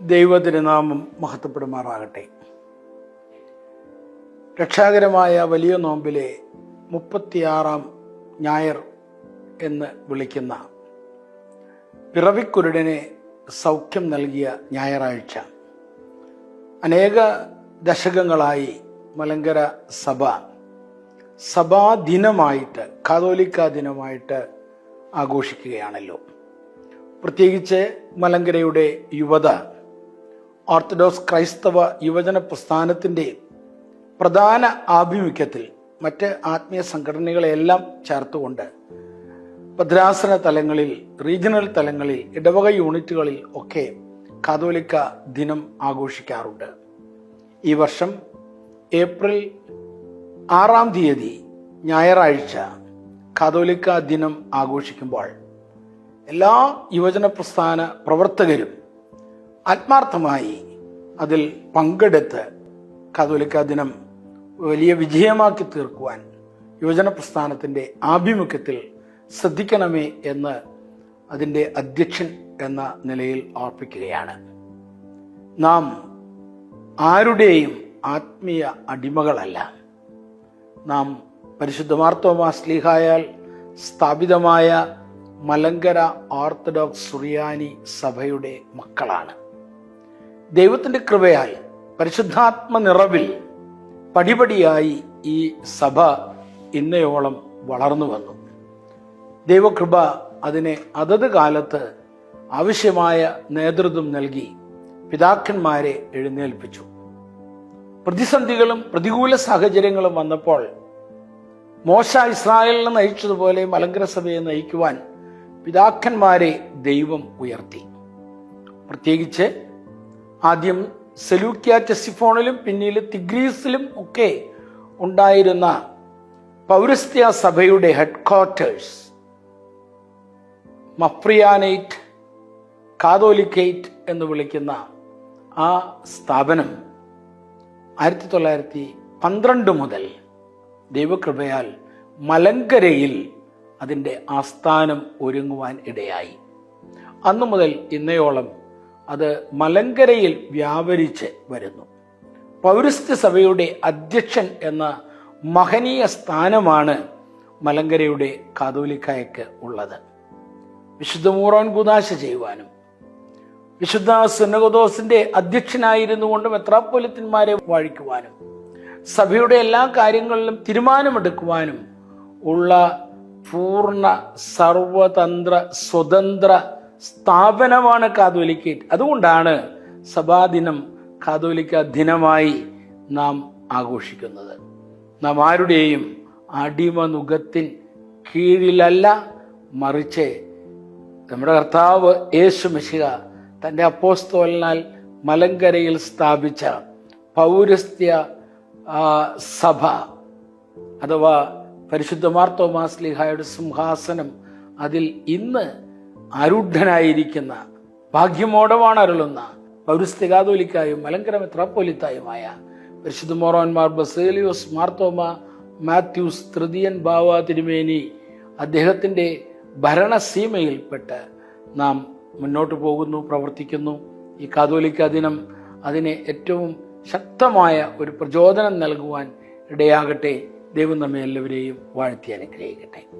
ദൈവതിരുനാമം മഹത്വപ്പെടുമാറാകട്ടെ. രക്ഷാകരമായ വലിയ നോമ്പിലെ മുപ്പത്തിയാറാം ഞായർ എന്ന് വിളിക്കുന്ന പിറവിക്കുരുടനെ സൗഖ്യം നൽകിയ ഞായറാഴ്ച. അനേക ദശകങ്ങളായി മലങ്കര സഭ സഭാദിനമായിട്ട് കാതോലിക്ക ദിനമായിട്ട് ആഘോഷിക്കുകയാണല്ലോ. പ്രത്യേകിച്ച് മലങ്കരയുടെ യുവത ഓർത്തഡോക്സ് ക്രൈസ്തവ യുവജന പ്രസ്ഥാനത്തിന്റെ പ്രധാന ആഭിമുഖ്യത്തിൽ മറ്റ് ആത്മീയ സംഘടനകളെല്ലാം ചേർത്തുകൊണ്ട് ഭദ്രാസന തലങ്ങളിൽ റീജിയണൽ തലങ്ങളിൽ ഇടവക യൂണിറ്റുകളിൽ ഒക്കെ കാതോലിക്ക ദിനം ആഘോഷിക്കാറുണ്ട്. ഈ വർഷം ഏപ്രിൽ ആറാം തീയതി ഞായറാഴ്ച കാതോലിക്ക ദിനം ആഘോഷിക്കുമ്പോൾ എല്ലാ യുവജന പ്രസ്ഥാന പ്രവർത്തകരും ആത്മാർത്ഥമായി അതിൽ പങ്കെടുത്ത് കാതോലിക്ക ദിനം വലിയ വിജയമാക്കി തീർക്കുവാൻ യുവജന പ്രസ്ഥാനത്തിന്റെ ആഭിമുഖ്യത്തിൽ ശ്രദ്ധിക്കണമേ എന്ന് അതിന്റെ അധ്യക്ഷൻ എന്ന നിലയിൽ ഓർപ്പിക്കുകയാണ്. നാം ആരുടെയും ആത്മീയ അടിമകളല്ല. നാം പരിശുദ്ധമാർത്തോമാ സ്ലീഹായാൽ സ്ഥാപിതമായ മലങ്കര ഓർത്തഡോക്സ് സുറിയാനി സഭയുടെ മക്കളാണ്. ദൈവത്തിന്റെ കൃപയായി പരിശുദ്ധാത്മ നിറവിൽ പടിപടിയായി ഈ സഭ ഇന്നയോളം വളർന്നു വന്നു. ദൈവകൃപ അതിനെ അതത് കാലത്ത് ആവശ്യമായ നേതൃത്വം നൽകി പിതാക്കന്മാരെ എഴുന്നേൽപ്പിച്ചു. പ്രതിസന്ധികളും പ്രതികൂല സാഹചര്യങ്ങളും വന്നപ്പോൾ മോശ ഇസ്രായേലിനെ നയിച്ചതുപോലെ മലങ്കര സഭയെ നയിക്കുവാൻ പിതാക്കന്മാരെ ദൈവം ഉയർത്തി. പ്രത്യേകിച്ച് ആദ്യം സെലൂക്യ ടെസിഫോണിലും പിന്നീട് തിഗ്രീസിലും ഒക്കെ ഉണ്ടായിരുന്ന പൗരസ്ത്യ സഭയുടെ ഹെഡ്ക്വാർട്ടേഴ്സ്. മഫ്രിയാനൈറ്റ് കാതോലിക്കേറ്റ് എന്ന് വിളിക്കുന്ന ആ സ്ഥാപനം ആയിരത്തി തൊള്ളായിരത്തി പന്ത്രണ്ട് മുതൽ ദൈവകൃപയാൽ മലങ്കരയിൽ അതിന്റെ ആസ്ഥാനം ഒരുങ്ങുവാൻ ഇടയായി. അന്നു മുതൽ ഇന്നയോളം അത് മലങ്കരയിൽ വ്യാപരിച്ച് വരുന്നു. പൗരസ്ത്യ സഭയുടെ അധ്യക്ഷൻ എന്ന മഹനീയ സ്ഥാനമാണ് മലങ്കരയുടെ കാതോലിക്കായക്ക് ഉള്ളത്. വിശുദ്ധ മൂറോൻ കുദാശ ചെയ്യുവാനും വിശുദ്ധ സുനഗോദോസിന്റെ അധ്യക്ഷനായിരുന്നു കൊണ്ട് വാഴിക്കുവാനും സഭയുടെ എല്ലാ കാര്യങ്ങളിലും തീരുമാനമെടുക്കുവാനും ഉള്ള പൂർണ സർവതന്ത്ര സ്വതന്ത്ര സ്ഥാപനമാണ് കാതോലിക്കേറ്റ് അതുകൊണ്ടാണ് സഭാദിനം കാതോലിക്ക ദിനമായി നാം ആഘോഷിക്കുന്നത്. നാം ആരുടെയും അടിമനുഖത്തിൻ കീഴിലല്ല മറിച്ച് നമ്മുടെ കർത്താവ് യേശു മിശിക തന്റെ അപ്പോസ്തോലിനാൽ മലങ്കരയിൽ സ്ഥാപിച്ച പൗരസ്ത്യ സഭ അഥവാ പരിശുദ്ധ മാർത്തോമാസ്ലിഹായുടെ സിംഹാസനം അതിൽ ഇന്ന് ആരൂഢനായിരിക്കുന്ന ഭാഗ്യമോടവാണ് അരുളുന്ന പൗരസ്തികാതോലിക്കായും മലങ്കര മെത്രാപ്പോലിത്തായുമായ പരിശുദ്ധ മോറോന്മാർ ബസേലിയോസ് മാർത്തോമ മാത്യൂസ് തൃതീയൻ ബാവ തിരുമേനി അദ്ദേഹത്തിന്റെ ഭരണസീമയിൽപ്പെട്ട് നാം മുന്നോട്ട് പോകുന്നു പ്രവർത്തിക്കുന്നു. ഈ കാതോലിക്ക ദിനം അതിനെ ഏറ്റവും ശക്തമായ ഒരു പ്രചോദനം നൽകുവാൻ ഇടയാകട്ടെ. ദൈവം നമ്മെ എല്ലാവരെയും വാഴ്ത്തി അനുഗ്രഹിക്കട്ടെ.